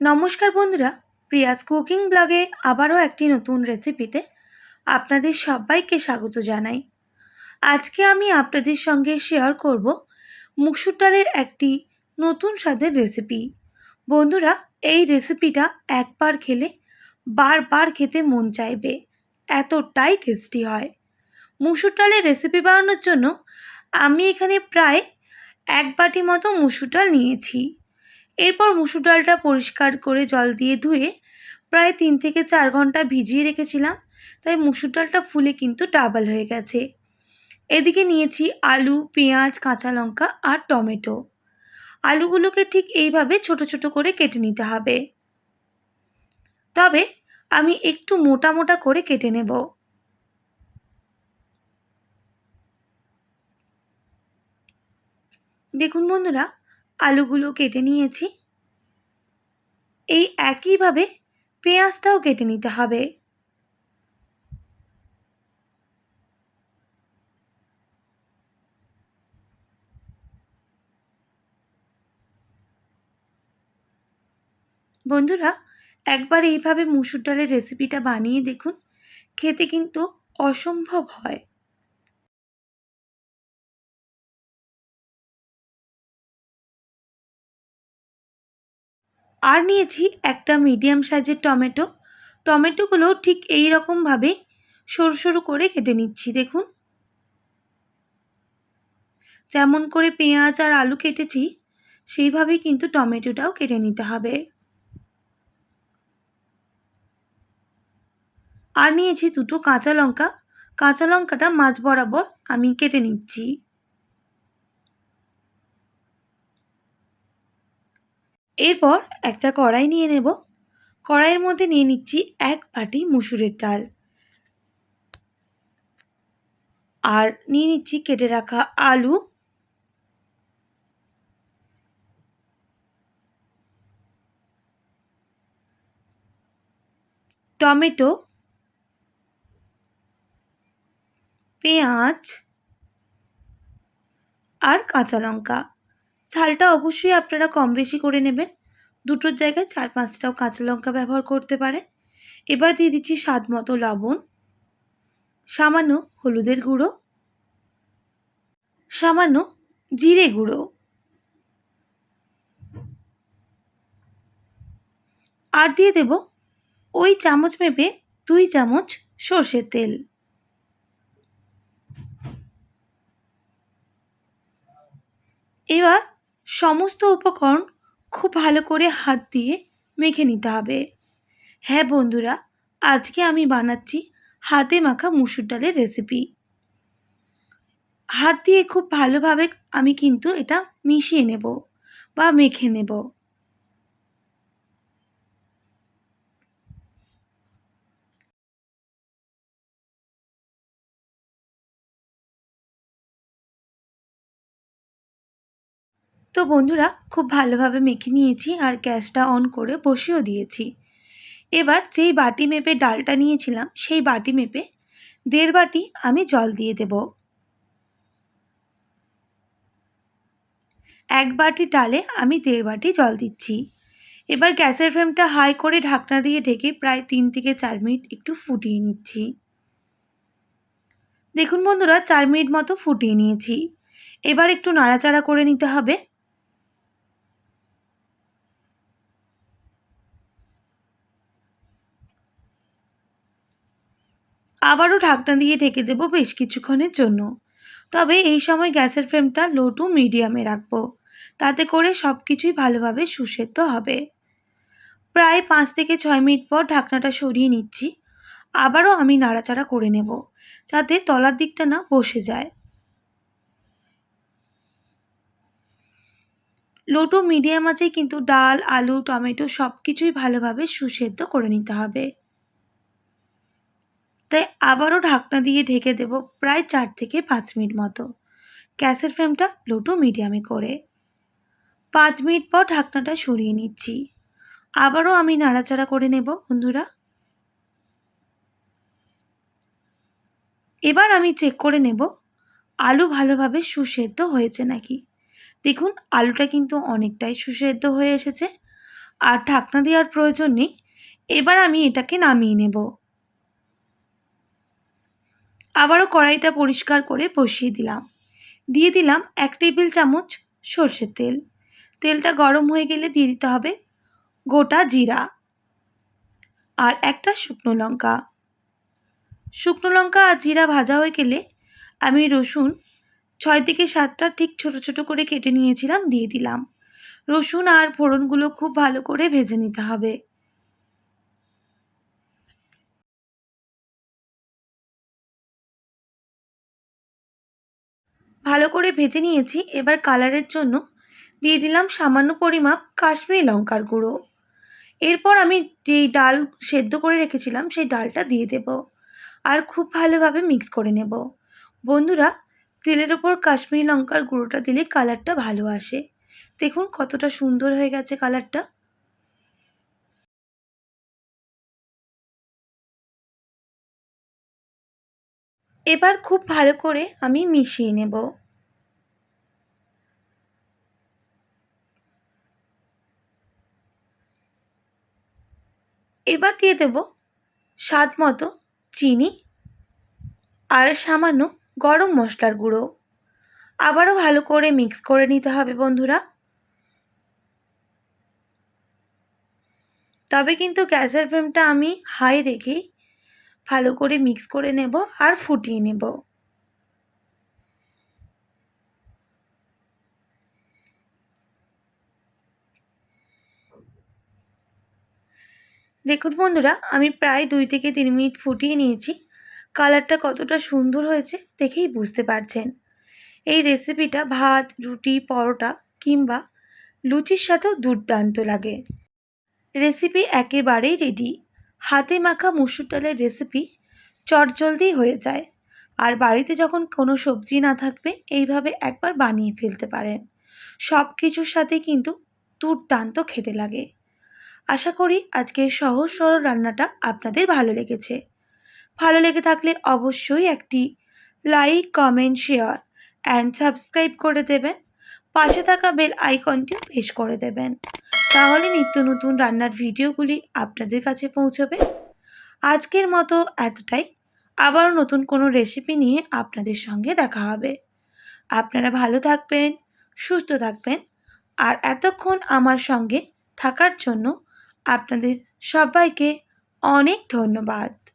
নমস্কার বন্ধুরা, Prius cooking ব্লগে আবারও একটি নতুন রেসিপিতে আপনাদের সবাইকে স্বাগত জানাই। আজকে আমি আপনাদের সঙ্গে শেয়ার করব মুসুর ডালের একটি নতুন স্বাদের রেসিপি বন্ধুরা, এই রেসিপিটা একবার খেলে বারবার খেতে মন চাইবে, এতটাই টেস্টি হয়। মুসুর ডালের রেসিপি বানানোর জন্য আমি এখানে প্রায় এক বাটি মতো মুসুর ডাল নিয়েছি। এরপর মুসুর ডালটা পরিষ্কার করে জল দিয়ে ধুয়ে প্রায় তিন থেকে চার ঘণ্টা ভিজিয়ে রেখেছিলাম, তাই মুসুর ডালটা ফুলে কিন্তু ডাবল হয়ে গেছে। এদিকে নিয়েছি আলু, পেঁয়াজ, কাঁচা লঙ্কা আর টমেটো। আলুগুলোকে ঠিক এইভাবে ছোট ছোট করে কেটে নিতে হবে। তবে আমি একটু মোটা মোটা করে কেটে নেব। দেখুন বন্ধুরা আলুগুলো কেটে নিয়েছি। এই একইভাবে পেঁয়াজটাও কেটে নিতে হবে। বন্ধুরা, একবার এইভাবে মুসুর ডালের রেসিপিটা বানিয়ে দেখুন। খেতে কিন্তু অসম্ভব হয়। আর নিয়েছি একটা মিডিয়াম সাইজের টমেটো। টমেটোগুলো ঠিক এই রকমভাবে সরু সরু করে কেটে নিচ্ছি, দেখুন। যেমন করে পেঁয়াজ আর আলু কেটেছি, সেইভাবে কিন্তু টমেটোটাও কেটে নিতে হবে। আর নিয়েছি দুটো কাঁচা লঙ্কা। কাঁচা লঙ্কাটা মাছ বরাবর আমি কেটে নিচ্ছি। এরপর একটা কড়াই নিয়ে নেব। কড়াইয়ের মধ্যে নিয়ে নিচ্ছি এক বাটি মুসুরের ডাল। আর নিয়ে নিচ্ছি কেটে রাখা আলু। টমেটো। পেঁয়াজ। আর কাঁচা লঙ্কা। ঝালটা অবশ্যই আপনারা কম বেশি করে নেবেন। দুটোর জায়গায় চার পাঁচটাও কাঁচা লঙ্কা ব্যবহার করতে পারেন। এবার দিয়ে দিচ্ছি স্বাদ মতো লবণ, সামান্য হলুদের গুঁড়ো, সামান্য জিরে গুঁড়ো। আর দিয়ে দেব ওই চামচ মেপে দুই চামচ সর্ষের তেল। এবার সমস্ত উপকরণ খুব ভালো করে হাত দিয়ে মেখে নিতে হবে। হ্যাঁ বন্ধুরা, আজকে আমি বানাচ্ছি হাতে মাখা মুসুর ডালের রেসিপি হাত দিয়ে খুব ভালোভাবে আমি কিন্তু এটা মিশিয়ে নেব বা মেখে নেব। তো বন্ধুরা, খুব ভালোভাবে মেখে নিয়েছি আর গ্যাসটা অন করে বসিয়েও দিয়েছি। এবার যেই বাটি মেপে ডালটা নিয়েছিলাম, সেই বাটি মেপে দেড় বাটি আমি জল দিয়ে দেব। এক বাটি ডালে আমি দেড় বাটি জল দিচ্ছি। এবার গ্যাসের ফ্লেমটা হাই করে ঢাকনা দিয়ে ঢেকে প্রায় তিন থেকে চার মিনিট একটু ফুটিয়ে নিচ্ছি। দেখুন বন্ধুরা, চার মিনিট মতো ফুটিয়ে নিয়েছি। এবার একটু নাড়াচাড়া করে নিতে হবে। আবারও ঢাকনা দিয়ে ঢেকে দেবো বেশ কিছুক্ষণের জন্য। তবে এই সময় গ্যাসের ফ্লেমটা লো টু মিডিয়ামে রাখব। তাতে করে সব কিছুই ভালোভাবে সুসেদ্ধ হবে। প্রায় পাঁচ থেকে ছয় মিনিট পর ঢাকনাটা সরিয়ে নিচ্ছি। আবারও আমি নাড়াচাড়া করে নেব, যাতে তলার দিকটা না বসে যায়। লো টু মিডিয়াম আছে কিন্তু ডাল, আলু, টমেটো সব কিছুই ভালোভাবে সুসেদ্ধ করে নিতে হবে। তাই আবারও ঢাকনা দিয়ে ঢেকে দেব প্রায় চার থেকে পাঁচ মিনিট মতো। গ্যাসের ফ্লেমটা লো টু মিডিয়ামে করে। পাঁচ মিনিট পর ঢাকনাটা সরিয়ে নিচ্ছি। আবারও আমি নাড়াচাড়া করে নেব, বন্ধুরা। এবার আমি চেক করে নেব, আলু ভালোভাবে সুসেদ্ধ হয়েছে নাকি? দেখুন, আলুটা কিন্তু অনেকটাই সুসেদ্ধ হয়ে এসেছে। আর ঢাকনা দেওয়ার প্রয়োজন নেই। এবার আমি এটাকে নামিয়ে নেব। আবারও কড়াইটা পরিষ্কার করে বসিয়ে দিলাম। দিয়ে দিলাম এক টেবিল চামচ সর্ষের তেল। তেলটা গরম হয়ে গেলে দিয়ে দিতে হবে গোটা জিরা আর একটা শুকনো লঙ্কা। শুকনো লঙ্কা আর জিরা ভাজা হয়ে গেলে আমি রসুন ছয় থেকে সাতটা ঠিক ছোট ছোট করে কেটে নিয়েছিলাম, দিয়ে দিলাম। রসুন আর ফোড়নগুলো খুব ভালো করে ভেজে নিতে হবে। ভালো করে ভেজে নিয়েছি। এবার কালারের জন্য দিয়ে দিলাম সামান্য পরিমাপ কাশ্মীরি লঙ্কার গুঁড়ো। এরপর আমি যেই ডাল সেদ্ধ করে রেখেছিলাম সেই ডালটা দিয়ে দেব আর খুব ভালোভাবে মিক্স করে নেব। বন্ধুরা, তেলের ওপর কাশ্মীরি লঙ্কার গুঁড়োটা দিলে কালারটা ভালো আসে। দেখুন কতটা সুন্দর হয়ে গেছে কালারটা এবার খুব ভালো করে আমি মিশিয়ে নেব। এবার দিয়ে দেব স্বাদ মতো চিনি আর সামান্য গরম মশলার গুঁড়ো। আবারও ভালো করে মিক্স করে নিতে হবে বন্ধুরা। তবে কিন্তু গ্যাসের ফ্লেমটা আমি হাই রেখেই ভালো করে মিক্স করে নেব আর ফুটিয়ে নেব। দেখুন বন্ধুরা, আমি প্রায় দুই থেকে তিন মিনিট ফুটিয়ে নিয়েছি। কালারটা কতটা সুন্দর হয়েছে দেখেই বুঝতে পারছেন। এই রেসিপিটা ভাত, রুটি, পরোটা কিংবা লুচির সাথেও দুর্দান্ত লাগে। রেসিপি একেবারেই রেডি হাতে মাখা মুসুর ডালের রেসিপি চটজলদি হয়ে যায়। আর বাড়িতে যখন কোনো সবজি না থাকবে, এইভাবে একবার বানিয়ে ফেলতে পারেন। সব কিছুর সাথে কিন্তু দুর্দান্ত খেতে লাগে। আশা করি আজকে সহজ সরল রান্নাটা আপনাদের ভালো লেগেছে। ভালো লেগে থাকলে অবশ্যই একটি like comment share and subscribe করে দেবেন। পাশে থাকা বেল আইকনটিও প্রেস করে দেবেন। তাহলে নিত্য নতুন রান্নার ভিডিওগুলি আপনাদের কাছে পৌঁছবে। আজকের মতো এতটাই। আবারও নতুন কোনো রেসিপি নিয়ে আপনাদের সঙ্গে দেখা হবে। আপনারা ভালো থাকবেন, সুস্থ থাকবেন, আর এতক্ষণ আমার সঙ্গে থাকার জন্য আপনাদের সবাইকে অনেক ধন্যবাদ।